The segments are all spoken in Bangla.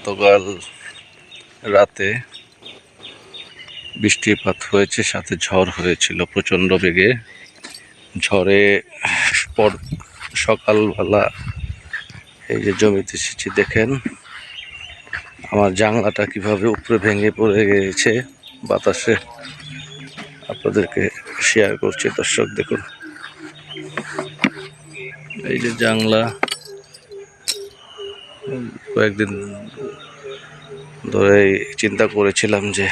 গতকাল রাতে বৃষ্টিপাত হয়েছে, সাথে ঝড় হয়েছিল, প্রচণ্ড বেগে। ঝড়ে পর সকালবেলা এই যে জমিতে এসেছি দেখেন, আমার জানলাটা কীভাবে উপরে ভেঙে পড়ে গিয়েছে, বাতাসে আপনাদেরকে শেয়ার করছি, দর্শক দেখুন। এই যে জানলা, কয়েকদিন ধরে চিন্তা করেছিলাম যে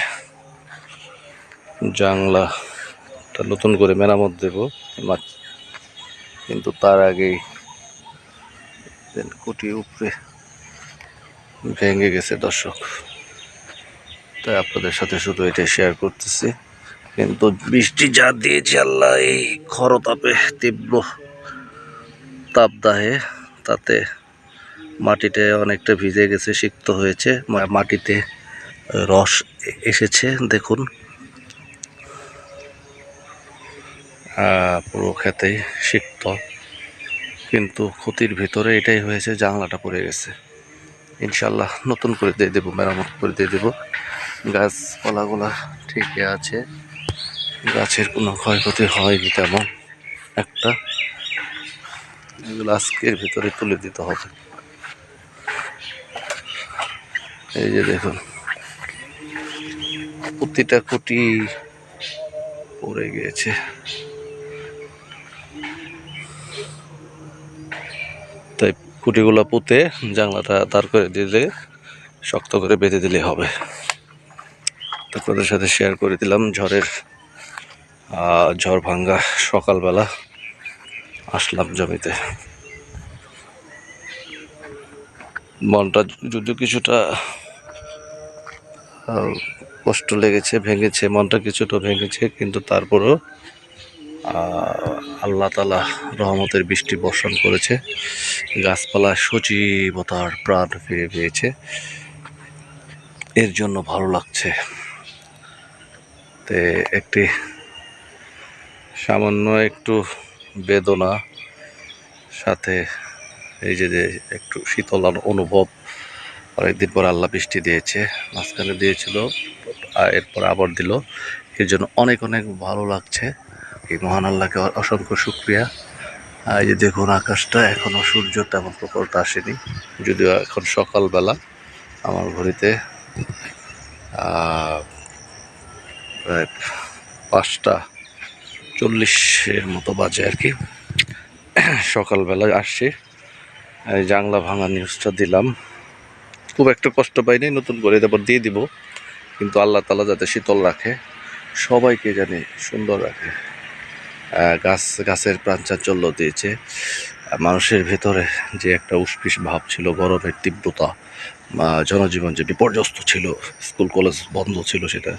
জানলাটা নতুন করে মেরামত দেব কিন্তু তার আগেই কুটি উপরে ভেঙে গেছে দর্শক। তাই আপনাদের সাথে শুধু এটা শেয়ার করতেছি। কিন্তু বৃষ্টি যা দিয়েছে আল্লাহ, এই খরতাপে তীব্র তাপদাহে তাতে মাটিতে অনেকটা ভিজে গেছে, সিক্ত হয়েছে। মাটিতে রস এসেছে, দেখুন। পুরো খেতে সিক্ত। কিন্তু ক্ষতির ভিতরে এটাই হয়েছে, জানলাটা পড়ে গেছে। ইনশাল্লাহ নতুন করে দিয়ে দেবো, মেরামত করে দিয়ে দেবো। গাছপালাগুলা ঠিকই আছে। গাছের কোনো ক্ষয়ক্ষতি হয়নি তেমন। একটা এগুলো আজকের ভিতরে তুলে দিতে হবে। এই যে দেখুন। প্রতিটা খুঁটি পড়ে গিয়েছে। তাই খুঁটিগুলো পুঁতে জানলাটা দাঁড় করে দিলে, শক্ত করে বেঁধে দিলে হবে। তো আপনাদের সাথে শেয়ার করে দিলাম ঝড়ের ঝড় ভাঙ্গা সকালবেলা। আসলাম জমিতে। মনটা যদিও কিছুটা কষ্ট লেগেছে, ভেঙেছে, মনটা কিছুটা ভেঙেছে, কিন্তু তারপরেও আল্লাহ তালা রহমতের বৃষ্টি বর্ষণ করেছে। গাছপালা সজীবতার প্রাণ ফিরে পেয়েছে। এর জন্য ভালো লাগছে। তে একটি সামান্য একটু বেদনা, সাথে এই যে একটু শীতল আন- অনুভব অনেকদিন পর আল্লাহ বৃষ্টি দিয়েছে, মাঝখানে দিয়েছিল এরপর আবার দিল। এর জন্য অনেক অনেক ভালো লাগছে। এই মহান আল্লাহকে অসংখ্য শুক্রিয়া। এই যে দেখুন, আকাশটা এখনও সূর্য তেমন প্রকল্প আসেনি, যদিও এখন সকালবেলা আমার ঘড়িতে প্রায় পাঁচটা চল্লিশের মতো বাজে আর কি। সকালবেলা আসছি। জাংলা ভাঙা নিউজটা দিলাম। খুব একটা কষ্ট পাইনি নতুন করে তারপর দিয়ে দিব। কিন্তু আল্লাহ তালা যাতে শীতল রাখে, সবাইকে জানি সুন্দর রাখে। গাছ, গাছের প্রাণ চাঞ্চল্য দিয়েছে। মানুষের ভেতরে যে একটা উষ্পিস ভাব ছিল, গরমের তীব্রতা জনজীবন যে বিপর্যস্ত ছিল, স্কুল, কলেজ বন্ধ ছিল সেটা,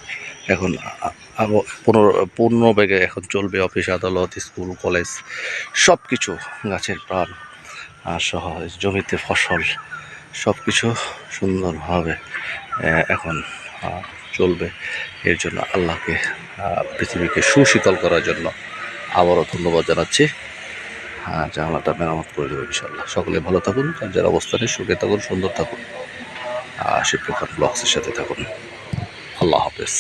এখন আ- আব- পুনর, পূর্ণ বেগে এখন চলবে অফিস, আদালত, স্কুল, কলেজ সব কিছু গাছের প্রাণ আর সহ জমিতে ফসল সব কিছু সুন্দরভাবে এখন চলবে। এর জন্য আল্লাহকে পৃথিবীকে সুশীতল করার জন্য আবারও ধন্যবাদ জানাচ্ছি। হ্যাঁ জানলাটা মেরামত করে দেবো ইনশাল্লাহ সকলে ভালো থাকুন, যার অবস্থানে সুখে থাকুন, সুন্দর থাকুন। আর সে শিবপ্রখান ব্লগসের সাথে থাকুন। আল্লাহ হাফেজ।